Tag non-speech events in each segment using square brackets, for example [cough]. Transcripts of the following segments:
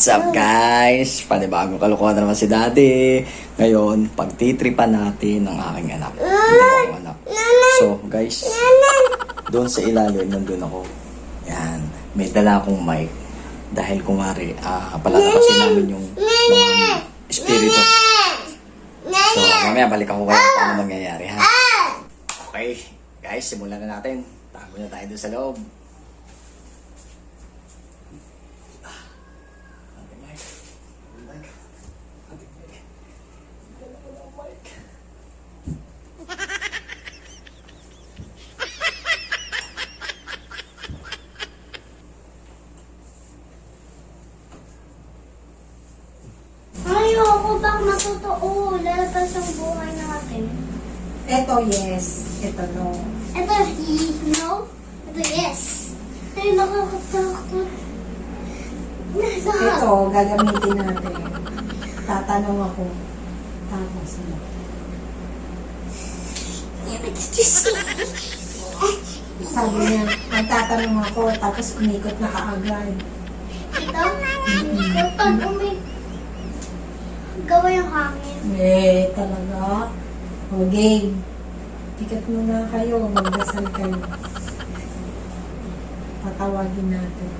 What's up guys? Panibagong kalokohan na naman si daddy. Ngayon, pagtitripan natin ng aking anak. Ako anak. So guys, doon sa ilalim, nandun ako. Yan, may dala akong mic. Dahil kumari, ah, palalabasin namin yung mga espiritu. So, mamaya balik ako kayo kung ano mangyayari ha. Okay, guys, simulan na natin. Tago na tayo doon sa loob. Ate Mike. Ate Mike. Ate Mike. Dala ko ng mic. Ayoko bang matotoo. Lalabas ang buhay natin. Ito yes, ito no. Ito, no? Ito, yes. Ay, nakakatakot. Nasa. Ito, gagamitin natin. Tatanong ako. Tapos ano. Sabi niya, magtatanong ako, tapos umikot na kaagad. Ito? Kapag Gawa yung hangin. Eh, talaga. O, game. Tikat muna kayo, magdasal kayo. Tatawagin natin.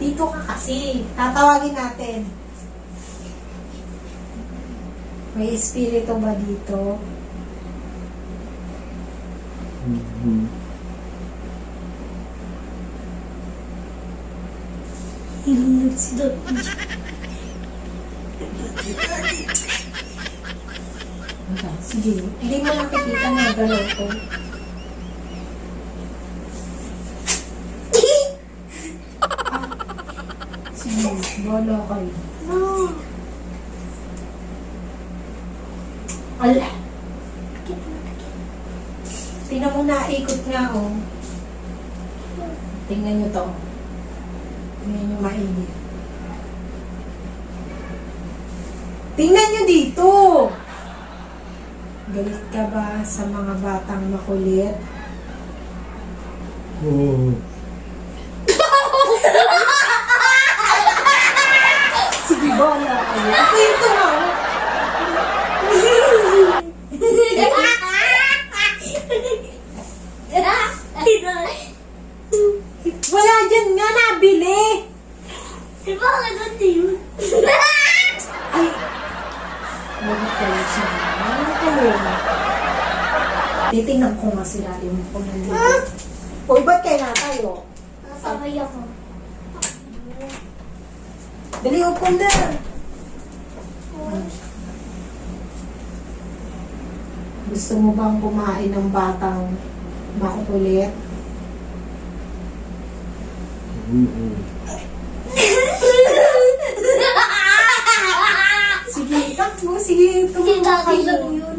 Dito ka kasi. Tatawagin natin. May espiritu ba dito? Hilunod Dot. Wala, Sige. Hindi mo nakikita na galaw ko. Sige, bola kayo. No. Ala! Tingnan mo na, ikot nga, oh. Tingnan nyo to. Tingnan nyo maigi. Tingnan nyo dito! Galit ka ba sa mga batang makulit? [laughs] Sige, bola. Ako yung Di ba ganun yun? Ay! Bakit kayo siya? Ano kayo? Titingnan ko nga sila yung kung nandito. Uy, ba't kayo na tayo? Nasabay ako. Dali, upo na! Gusto mo bang kumain ng batang makukulit? Sige, sige, tumakbo dati kayo. lang yun.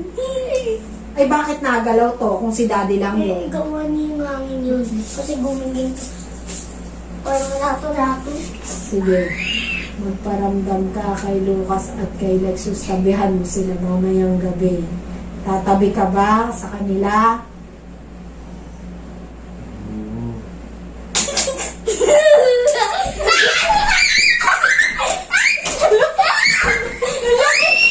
Ay, bakit nagalaw to kung si daddy lang Eh, yun? gawa niya yung hangin yun. Kasi gumingin to. Parang lato-lato. Sige. Magparamdam ka kay Lucas at kay Lexus. Tabihan mo sila mamayang gabi. Tatabi ka ba sa kanila?